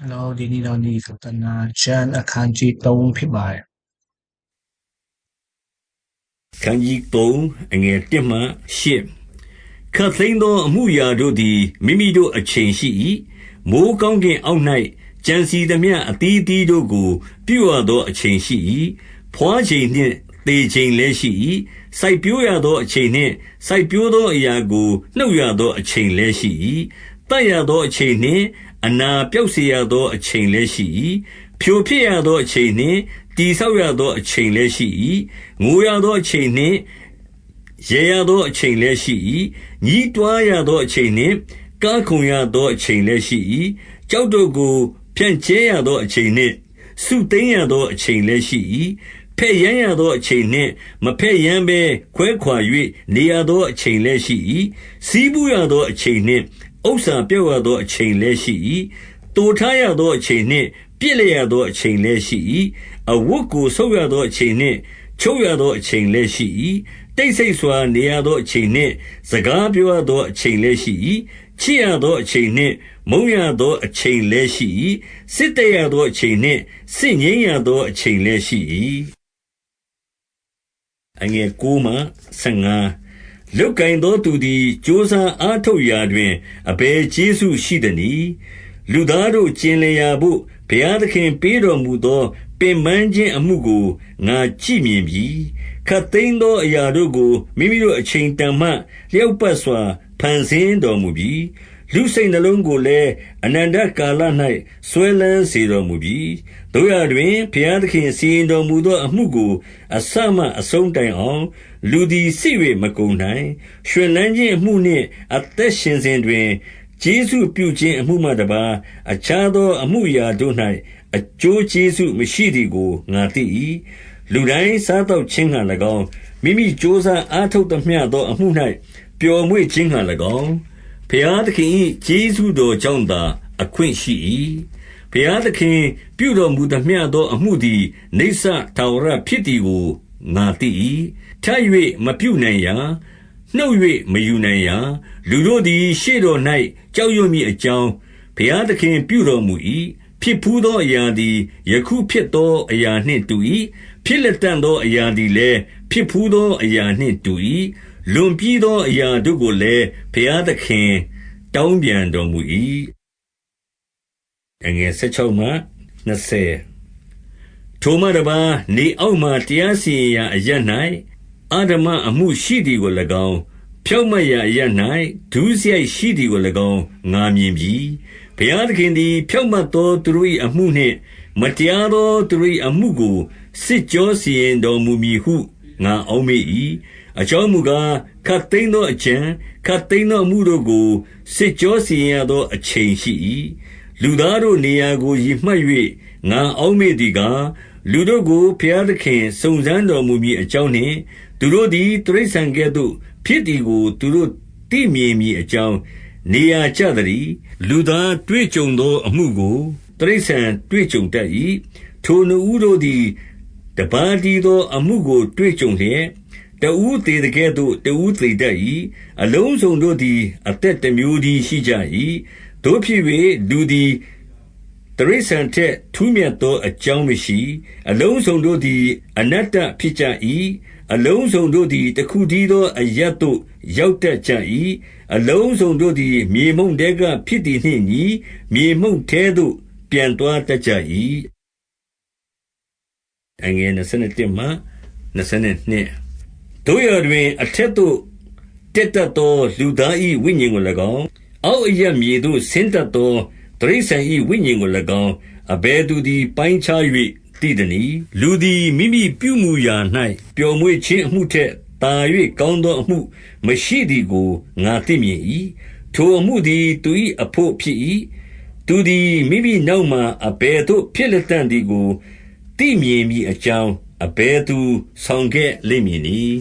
Hello ဒီနေ့တော့ဒီသတနာကျမ်းအခန်းကြီး3ဖြစ်ပါတယ်ခန်းကြီး3အငယ်1မှ8ခတ်သိမ်းသောအမှုရာတို့သည်မိမိတို့အချိန်ရှိ၏မိုးကောင်းကင်အောက်၌ကြံစီသမျှအသီးသီးတို့ကို ပြုရသောအချိန်ရှိ၏ဖွာချိန်နှင့်သေချိန်လည်းရှိ၏စိုက်ပျိုးရသောအချိန်နှင့်စိုက်ပျိုးသောအရာကိုနှုတ်ရသောအချိန်လည်းရှိ၏တတ်ရသောအချိန်နှင့် အနာပြောက်စေရသောအချိန်လည်းရှိ၏ဖြိုဖြစ်ရသောအချိန်နှင့် တည်ဆောက်ရသောအချိန်လည်းရှိ၏ငိုရသောအချိန်နှင့်ရေရသောအချိန်လည်းရှိ၏ညီးတွားရသောအချိန်နှင့်ကားခုန်ရသောအချိန်လည်းရှိ၏ကြောက်တို့ကို ဖြန့်ကျဲရသောအချိန်နှင့် စုသိမ်းရသောအချိန်လည်းရှိ၏ဖက်ယမ်းရသောအချိန်နှင့်မဖက်ယမ်းဘဲခွဲခွာ၍နေရသောအချိန်လည်းရှိ၏စီးပူးရသောအချိန်နှင့် ဥစ္စာပြောက်ရသောအချိန်လည်းရှိ၏တိုထားရသောအချိန်နှင့်ပြစ်လျရသောအချိန်လည်းရှိ၏အဝတ်ကို ဆုပ်ရသောအချိန်နှင့် ချုပ်ရသောအချိန်လည်းရှိ၏တိတ်ဆိတ်စွာနေရသောအချိန်နှင့် စကားပြောရသောအချိန်လည်းရှိ၏ချစ်ရသောအချိန်နှင့် မုန်းရသောအချိန်လည်းရှိ၏စစ်တရသောအချိန်နှင့် စစ်ငိမ့်ရသောအချိန်လည်းရှိ၏အငယ်9မှ15 လုတ်ကင်သောသူသည် ကြိုးစားအားထုတ်ရာတွင် အဘယ်ကျေးဇူးရှိသနည်း လူသားတို့ ကျင်လည်ရာဘို့ ဘုရားသခင်ပေးတော်မူသော ပင်ပန်းခြင်းအမှုကို ငါကြည့်မြင်ပြီခတ်သိမ်းသောအရာတို့ကို မိမိတို့အချိန်တန်မှ လျောက်ပတ်စွာ ဖန်ဆင်းတော်မူပြီ လူစိတ်နှလုံးကိုလည်း အနန္တကာလ၌ဆွဲလန်းစေတော်မူပြီတို့ရတွင် ဘုရားသခင်စီရင်တော်မူသောအမှုကို အစမှအဆုံးတိုင်အောင် လူသည်စစ်၍မကုန်နိုင် ရွှင်လန်းခြင်းအမှုနှင့် အသက်ရှင်စဉ်တွင် ကျေးဇူးပြုခြင်းအမှုမှတပါအခြားသောအမှုရာတို့၌အကျိုးကျေးဇူးမရှိသည်ကို ငါသိ၏လူတိုင်းစားတော့ခြင်းဟံ၎င်း မိမိစ조사အားထုတ်သမျှသောအမှု၌ပျော်မွေ့ခြင်းဟံ၎င်း ဘုရားသခင်၏ကျေးဇူးတော်ကြောင့်သာ အခွင့်ရှိ၏ဘုရားသခင်ပြုတော်မူသမျှသောအမှုသည်နေဆထာဝရဖြစ်သည်ကို ငါသိ၏ထပ်၍မပြုနိုင်ရာ နှုတ်၍မယူနိုင်ရာ လူတို့သည် ရှေ့တော်၌ကြောက်ရွံ့မည်အကြောင်း ဘုရားသခင်ပြုတော်မူ၏ဖြစ်ဖူးသောအရာသည် ယခုဖြစ်သောအရာနှင့်တူ၏ဖြစ်လက်တန်သောအရာသည်လည်း ဖြစ်ဖူးသောအရာနှင့်တူ၏လွန်ပြီးသောအရာတို့ကိုလည်း ဘုရားသခင် တောင်းပြန်တော်မူ၏အငယ်16မှ20 ထိုမှတပါနေအောက်မှတရားစီရင်ရာအရ၌အာဓမအမှုရှိသည်ကို၎င်း ဖြောက်မတ်ရာအရ၌ဒုစရိုက်ရှိသည်ကို၎င်း ငါမြင်ပြီ ဘုရားသခင်သည် ဖြောက်မတ်သောသူတို့၏အမှုနှင့် မတရားသောသူတို့၏အမှုကို စစ်ကြောစီရင်တော်မူမည်ဟု ငါအောက်မေ့၏အကြောင်းမူကားခတ်သိမ်းသောအကြံခတ်သိမ်းသောအမှုတို့ကို စစ်ကြောစီရင်ရသော အချိန်ရှိ၏လူသားတို့နေရာကို ရည်မှတ်၍ငါအောက်မေ့သည်ကား လူတို့ကို ဘုရားသခင် စုံစမ်းတော်မူမည်အကြောင်းနှင့် သူတို့သည် တိရစ္ဆာန်ကဲ့သို့ ဖြစ်သည်ကို သူတို့သိမြင်မည်အကြောင်း နေရာကျသည်လူသားတွေ့ကြုံသောအမှုကို တိရစ္ဆာန်တွေ့ကြုံတတ်၏ထိုနှူးတို့သည် တပါးတီသောအမှုကို တွေ့ကြုံလျက် တဦးသေးတဲ့ကဲ့သို့ တဦးသေးတတ်၏အလုံးစုံတို့သည် အသက်တစ်မျိုးတည်းရှိကြ၏တို့ဖြစ်၍လူသည် တရိษံထက် ထူးမြတ်သောအကြောင်းမရှိ အလုံးစုံတို့သည် အနတ္တဖြစ်ကြ၏အလုံးစုံတို့သည် တခုတည်းသောအရတ်သို့ ရောက်တတ်ကြ၏အလုံးစုံတို့သည် မြေမှုန့်တဲက ဖြစ်သည်နှင့်ညီ မြေမှုန့်ထဲသို့ ပြန်သွားတတ်ကြ၏အငယ်27မှ22တို့ရတွင် အထက်သို့ တက်တတ်သော လူသား၏ဝိညာဉ်ကို၎င်း အောက်အရမြေသို့ ဆင်းတတ်သော တိရစ္ဆာန်၏ဝိညာဉ်ကို၎င်း အဘယ်သူသည် ပိုင်းခြား၍သိသနည်း လူသည် မိမိပြုမူရာ၌ပျော်မွေ့ခြင်းအမှုထက် သာ၍ကောင်းသောအမှုမရှိသည်ကို ငါသိမြင်၏ထိုအမှုသည် သူ၏အဖို့ဖြစ်၏သူသည် မိမိနောက်မှအဘယ်သို့ ဖြစ်လက်တန်သည်ကို သိမြင်မိအကြောင်း အဘယ်သူ ဆောင်ခဲ့လိမ့်မည်နည်း